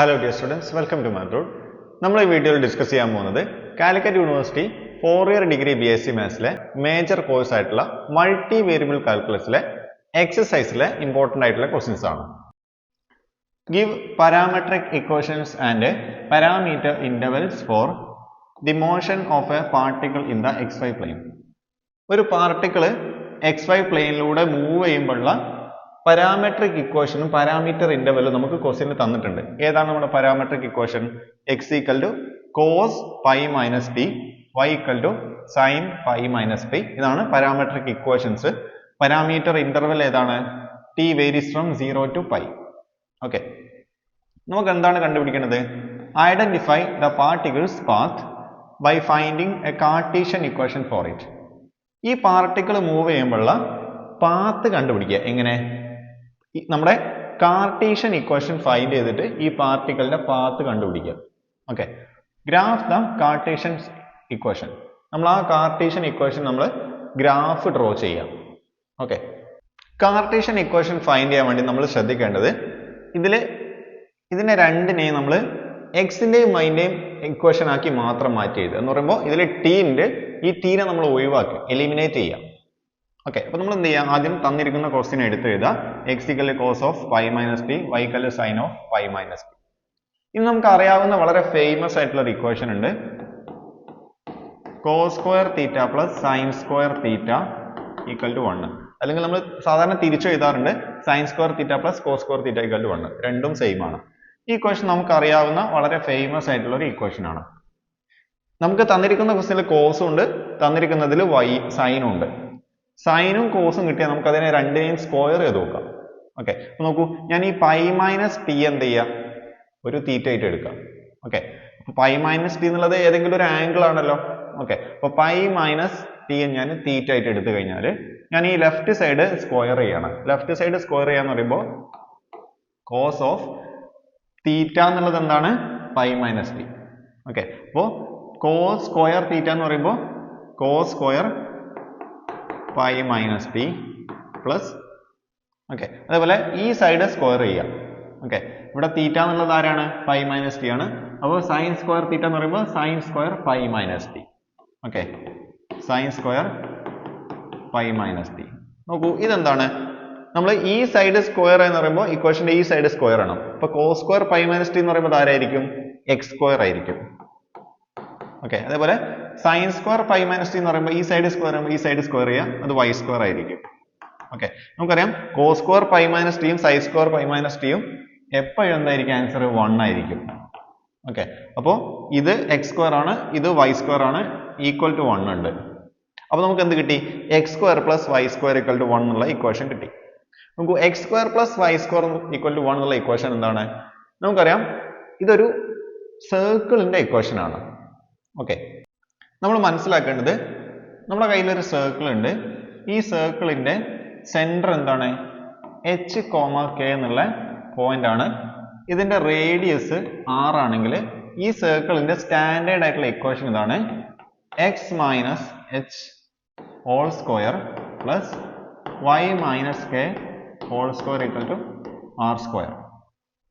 Hello dear students welcome to മാത്രൂഡ് നമ്മൾ ഈ വീഡിയോയിൽ ഡിസ്കസ് ചെയ്യാൻ പോകുന്നത് Calicut university four year degree B S C മാത്സിലെ major course ആയിട്ടുള്ള മൾട്ടി വേരിയബിൾ കാൽക്കുലസിലെ എക്സസൈസിലെ ഇമ്പോർട്ടന്റ് ആയിട്ടുള്ള ക്വസ്റ്റ്യൻസ് ആണ്. Give parametric equations and parameter intervals for the motion of a particle in the X Y plane ഒരു particle X Y പ്ലെയിനിലൂടെ move ചെയ്യുമ്പോഴുള്ള parametric ഇക്വേഷനും parameter ഇന്റർവെല്ലും നമുക്ക് ക്വസ്റ്റ്യനിൽ തന്നിട്ടുണ്ട്. ഏതാണ് നമ്മുടെ parametric equation X equal to cos pi minus P Y equal to sine pi minus P ഇതാണ് പാരാമെട്രിക് ഇക്വേഷൻസ് പാരാമീറ്റർ ഇന്റർവെൽ ഏതാണ്? T varies from zero to pi okay നമുക്ക് എന്താണ് കണ്ടുപിടിക്കേണ്ടത്? Identify the particle's path by finding a Cartesian equation for it ഈ particle move ചെയ്യുമ്പോഴുള്ള path കണ്ടുപിടിക്കുക. എങ്ങനെ? നമ്മുടെ കാർട്ടീഷ്യൻ ഇക്വേഷൻ ഫൈൻഡ് ചെയ്തിട്ട് ഈ പാർട്ടിക്കിളിന്റെ പാത്ത് കണ്ടുപിടിക്കുക. Okay graph the Cartesian equation നമ്മൾ ആ കാർട്ടീഷ്യൻ ഇക്വേഷൻ നമ്മൾ ഗ്രാഫ് ഡ്രോ ചെയ്യാം. ഓക്കെ കാർട്ടീഷ്യൻ ഇക്വേഷൻ ഫൈൻഡ് ചെയ്യാൻ വേണ്ടി നമ്മൾ ശ്രദ്ധിക്കേണ്ടത് ഇതിൽ ഇതിനെ രണ്ടിനെയും നമ്മൾ എക്സിന്റെയും വൈന്റെയും ഇക്വേഷൻ ആക്കി മാത്രം മാറ്റി എഴുതുക എന്ന് പറയുമ്പോൾ ഇതിൽ ടീന്റെ ഈ ടീനെ നമ്മൾ ഒഴിവാക്കി എലിമിനേറ്റ് ചെയ്യാം. ഓക്കെ അപ്പോൾ നമ്മൾ എന്ത് ചെയ്യാം ആദ്യം തന്നിരിക്കുന്ന ക്വസ്റ്റ്യൻ എടുത്ത് എഴുതുക X equal cos of pi minus P Y equal sine of pi minus P ഇനി നമുക്ക് അറിയാവുന്ന വളരെ ഫേമസ് ആയിട്ടുള്ള ഒരു ഇക്വേഷൻ ഉണ്ട്. Cos square theta plus sine square theta equal to one അല്ലെങ്കിൽ നമ്മൾ സാധാരണ തിരിച്ചു എഴുതാറുണ്ട് sine square theta plus cos square theta equal to one രണ്ടും സെയിം ആണ്. ഈ ഇക്വേഷൻ നമുക്ക് അറിയാവുന്ന വളരെ ഫേമസ് ആയിട്ടുള്ള ഒരു ഇക്വേഷൻ ആണ്. നമുക്ക് തന്നിരിക്കുന്ന ക്വസ്റ്റിൽ കോസും ഉണ്ട് തന്നിരിക്കുന്നതിൽ വൈ സൈനും ഉണ്ട്. സൈനും കോസും കിട്ടിയാൽ നമുക്ക് അതിനെ രണ്ടിനെയും സ്ക്വയർ ചെയ്ത് നോക്കാം. ഓക്കെ നോക്കൂ ഞാൻ ഈ പൈ മൈനസ് ടി എന്ത് ചെയ്യാം? ഒരു തീറ്റ ആയിട്ട് എടുക്കാം. ഓക്കെ പൈ മൈനസ് ടി എന്നുള്ളത് ഏതെങ്കിലും ഒരു ആംഗിൾ ആണല്ലോ. ഓക്കെ അപ്പൊ പൈ മൈനസ് ടി ഞാൻ തീറ്റ ആയിട്ട് എടുത്തു കഴിഞ്ഞാൽ ഞാൻ ഈ ലെഫ്റ്റ് സൈഡ് സ്ക്വയർ ചെയ്യണം. ലെഫ്റ്റ് സൈഡ് സ്ക്വയർ ചെയ്യാന്ന് പറയുമ്പോൾ കോസ് ഓഫ് തീറ്റ എന്നുള്ളത് എന്താണ്? പൈ മൈനസ് ടി ഓക്കെ അപ്പോൾ കോസ് സ്ക്വയർ തീറ്റ എന്ന് പറയുമ്പോൾ cos square pi minus P plus okay അതേപോലെ ഈ സൈഡ് സ്ക്വയർ ചെയ്യാം ഓക്കെ ഇവിടെ തീറ്റ എന്നുള്ളത് ആരാണ്? പൈ മൈനസ് ടി ആണ്. അപ്പോൾ സൈൻ സ്ക്വയർ തീറ്റ എന്ന് പറയുമ്പോൾ sine square pi minus T okay sine square pi minus T നോക്കൂ ഇതെന്താണ്? നമ്മൾ ഈ സൈഡ് സ്ക്വയർ എന്ന് പറയുമ്പോൾ ഇക്വേഷന്റെ ഈ സൈഡ് സ്ക്വയർ ആണ്. അപ്പോൾ cos square pi minus T എന്ന് പറയുമ്പോൾ ആരായിരിക്കും? എക്സ് സ്ക്വയർ ആയിരിക്കും. ഓക്കെ അതേപോലെ sine square pi minus T എന്ന് പറയുമ്പോൾ ഈ സൈഡ് സ്ക്വയർ ആകുമ്പോൾ ഈ സൈഡ് സ്ക്വയർ ചെയ്യാം. അത് വൈ സ്ക്വയർ ആയിരിക്കും. ഓക്കെ നമുക്കറിയാം കോ സ്ക്വയർ പൈ മൈനസ് ടിയും സൈ സ്ക്വയർ പൈ മൈനസ് ടിയും എപ്പോഴും എന്തായിരിക്കും? ആൻസർ വൺ ആയിരിക്കും. ഓക്കെ അപ്പോൾ ഇത് എക്സ് സ്ക്വയർ ആണ് ഇത് വൈ സ്ക്വയർ ആണ് ഈക്വൽ ടു വൺ ഉണ്ട്. അപ്പോൾ നമുക്ക് എന്ത് കിട്ടി? X square plus Y square equal to one എന്നുള്ള ഇക്വേഷൻ കിട്ടി. നമുക്ക് X square plus Y square equal to one എന്നുള്ള ഇക്വേഷൻ എന്താണ്? നമുക്കറിയാം ഇതൊരു സർക്കിളിന്റെ ഇക്വേഷൻ ആണ്. ഓക്കെ നമ്മൾ മനസ്സിലാക്കേണ്ടത് നമ്മുടെ കയ്യിലൊരു സർക്കിൾ ഉണ്ട്. ഈ സർക്കിളിന്റെ സെന്റർ എന്താണ്? എച്ച് കോമ കെ എന്നുള്ള പോയിന്റ് ആണ്. ഇതിന്റെ റേഡിയസ് ആർ ആണെങ്കിൽ ഈ സർക്കിളിന്റെ സ്റ്റാൻഡേർഡ് ആയിട്ടുള്ള ഇക്വേഷൻ ഇതാണ്. X minus H whole square plus Y minus K whole square equal to R square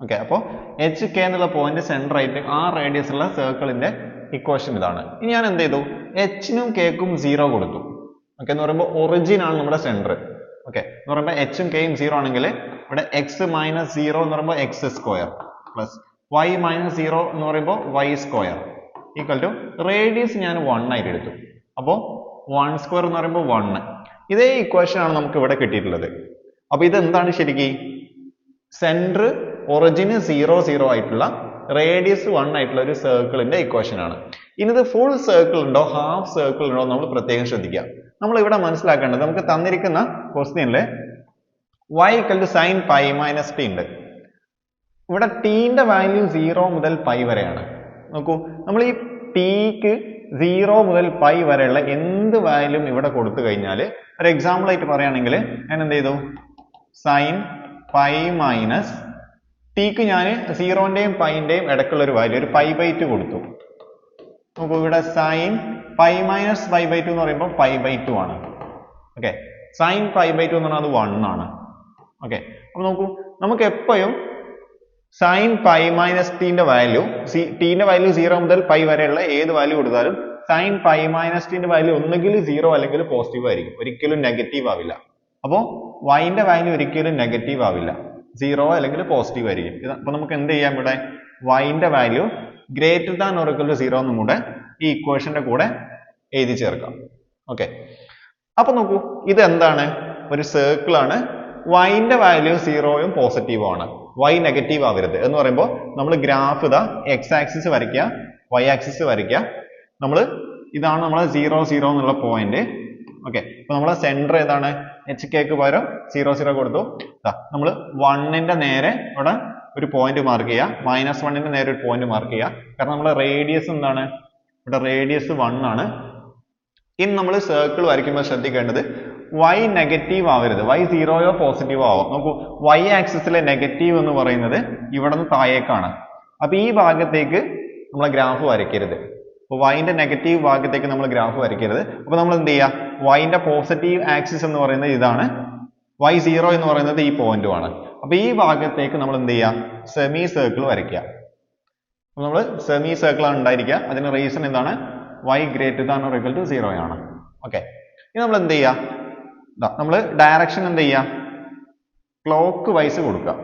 okay അപ്പോൾ എച്ച് കെ എന്നുള്ള പോയിന്റ് സെന്റർ ആയിട്ട് ആ റേഡിയസ് ഉള്ള സർക്കിളിന്റെ ഇക്വേഷൻ ഇതാണ്. ഇനി ഞാൻ എന്ത് ചെയ്തു? എച്ചിനും കെക്കും സീറോ കൊടുത്തു. ഓക്കെ എന്ന് പറയുമ്പോൾ ഒറിജിൻ ആണ് നമ്മുടെ സെന്റർ ഓക്കെ എന്ന് പറയുമ്പോൾ എച്ചും കെയും സീറോ ആണെങ്കിൽ ഇവിടെ എക്സ് മൈനസ് സീറോ എന്ന് പറയുമ്പോൾ X square plus Y minus zero എന്ന് പറയുമ്പോൾ Y square equal to radius ഞാൻ വൺ ആയിട്ട് എടുത്തു. അപ്പോൾ വൺ സ്ക്വയർ എന്ന് പറയുമ്പോൾ വണ്ണ് ഇതേ ഇക്വേഷൻ ആണ് നമുക്ക് ഇവിടെ കിട്ടിയിട്ടുള്ളത്. അപ്പോൾ ഇത് എന്താണ് ശരിക്കും? സെന്റർ ഒറിജിന് സീറോ സീറോ ആയിട്ടുള്ള റേഡിയസ് വൺ ആയിട്ടുള്ള ഒരു സർക്കിളിന്റെ ഇക്വേഷൻ ആണ്. ഇനി ഫുൾ സർക്കിൾ ഉണ്ടോ? ഹാഫ് സർക്കിൾ ഉണ്ടോ നമ്മൾ പ്രത്യേകം ശ്രദ്ധിക്കുക നമ്മൾ ഇവിടെ മനസ്സിലാക്കേണ്ടത് നമുക്ക് തന്നിരിക്കുന്ന ക്വസ്റ്റ്യനിൽ y equal to sine pi minus T ഉണ്ട്. ഇവിടെ ടീന്റെ വാല്യൂ സീറോ മുതൽ പൈ വരെയാണ്. നോക്കൂ നമ്മൾ ഈ ടീക്ക് സീറോ മുതൽ പൈ വരെയുള്ള എന്ത് വാല്യൂം ഇവിടെ കൊടുത്തു കഴിഞ്ഞാൽ ഒരു എക്സാമ്പിൾ ആയിട്ട് പറയുകയാണെങ്കിൽ ഞാൻ എന്ത് ചെയ്തു? സൈൻ പൈ മൈനസ് ടിക്ക് ഞാൻ സീറോന്റെയും പൈന്റെയും ഇടയ്ക്കുള്ള ഒരു വാല്യൂ ഒരു പൈ ബൈ ടു കൊടുത്തു. നോക്കൂ ഇവിടെ sine pi minus pi by two എന്ന് പറയുമ്പോൾ പൈ ബൈ ടു ആണ്. Okay sine pi by two എന്ന് പറഞ്ഞാൽ അത് വൺ ആണ്. ഓക്കെ അപ്പൊ നോക്കൂ നമുക്ക് എപ്പോഴും സൈൻ പൈ മൈനസ് ടീന്റെ വാല്യൂ സി ടീന്റെ വാല്യൂ സീറോ മുതൽ പൈ വരെയുള്ള ഏത് വാല്യൂ കൊടുത്താലും സൈൻ പൈ മൈനസ് ടീന്റെ വാല്യൂ ഒന്നുകിൽ സീറോ അല്ലെങ്കിൽ പോസിറ്റീവ് ആയിരിക്കും. ഒരിക്കലും നെഗറ്റീവ് ആവില്ല. അപ്പോൾ വൈന്റെ വാല്യൂ ഒരിക്കലും നെഗറ്റീവ് ആവില്ല. സീറോ അല്ലെങ്കിൽ പോസിറ്റീവ് ആയിരിക്കും. അപ്പൊ നമുക്ക് എന്ത് ചെയ്യാം ഇവിടെ? വൈന്റെ value greater than or equal to zero എന്നും കൂടെ ഈ ഇക്വേഷന്റെ കൂടെ എഴുതി ചേർക്കാം. ഓക്കെ അപ്പൊ നോക്കൂ ഇത് എന്താണ്? ഒരു സർക്കിൾ ആണ്. വൈന്റെ വാല്യൂ സീറോയും പോസിറ്റീവും ആണ്. വൈ നെഗറ്റീവ് ആവരുത്. എന്ന് പറയുമ്പോൾ നമ്മൾ ഗ്രാഫ് ഇതാ എക്സ് ആക്സിസ് വരയ്ക്കുക വൈ ആക്സിസ് വരയ്ക്കുക. നമ്മൾ ഇതാണ് നമ്മളെ സീറോ സീറോ എന്നുള്ള പോയിന്റ് ഓക്കെ അപ്പൊ നമ്മളെ സെന്റർ ഏതാണ്? എച്ച് കെക്ക് പകരം സീറോ സീറോ കൊടുത്തു. നമ്മൾ വണ്ണിന്റെ നേരെ അവിടെ ഒരു പോയിന്റ് മാർക്ക് ചെയ്യുക മൈനസ് വണ്ണിന്റെ നേരെ ഒരു പോയിന്റ് മാർക്ക് ചെയ്യുക കാരണം നമ്മളെ റേഡിയസ് എന്താണ്? ഇവിടെ റേഡിയസ് വൺ ആണ്. ഇനി നമ്മൾ സർക്കിൾ വരയ്ക്കുമ്പോൾ ശ്രദ്ധിക്കേണ്ടത് y നെഗറ്റീവ് ആവരുത്. y സീറോയോ പോസിറ്റീവോ ആവാം? നോക്കൂ y ആക്സിസിലെ നെഗറ്റീവ് എന്ന് പറയുന്നത് ഇവിടെ നിന്ന് താഴേക്കാണ്. അപ്പൊ ഈ ഭാഗത്തേക്ക് നമ്മളെ ഗ്രാഫ് വരയ്ക്കരുത്. Y ന്റെ നെഗറ്റീവ് ഭാഗത്തേക്ക് നമ്മൾ ഗ്രാഫ് വരയ്ക്കരുത്. അപ്പൊ നമ്മൾ എന്ത് ചെയ്യുക ന്റെ പോസിറ്റീവ് ആക്സിസ് എന്ന് പറയുന്നത് ഇതാണ്. y സീറോ എന്ന് പറയുന്നത് ഈ പോയിന്റുമാണ് ആണ്. അപ്പൊ ഈ ഭാഗത്തേക്ക് നമ്മൾ എന്ത് ചെയ്യുക സെമി സർക്കിൾ വരയ്ക്കുക. അപ്പൊ നമ്മൾ സെമി സർക്കിൾ ആണ് ഉണ്ടായിരിക്കുക. അതിന് റീസൺ എന്താണ്? y greater than or to zero ആണ്. ഓക്കെ ഇനി നമ്മൾ എന്ത് ചെയ്യുക നമ്മൾ ഡയറക്ഷൻ എന്ത് ചെയ്യുക ക്ലോക്ക് വൈസ് കൊടുക്കുക.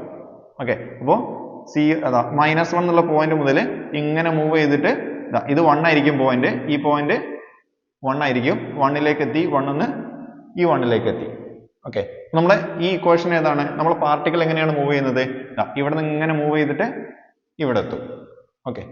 ഓക്കെ അപ്പോൾ സീ അതാ മൈനസ് വൺ എന്നുള്ള പോയിന്റ് മുതൽ ഇങ്ങനെ മൂവ് ചെയ്തിട്ട് ഇത് വൺ ആയിരിക്കും പോയിന്റ് ഈ പോയിന്റ് വൺ ആയിരിക്കും. വണ്ണിലേക്ക് എത്തി വണ്ണിന്ന് ഈ വണ്ണിലേക്ക് എത്തി. ഓക്കെ നമ്മുടെ ഈ ഇക്വേഷൻ ഏതാണ്? നമ്മൾ പാർട്ടിക്കിൾ എങ്ങനെയാണ് മൂവ് ചെയ്യുന്നത്? ഇവിടെ നിന്ന് ഇങ്ങനെ മൂവ് ചെയ്തിട്ട് ഇവിടെ എത്തും. ഓക്കെ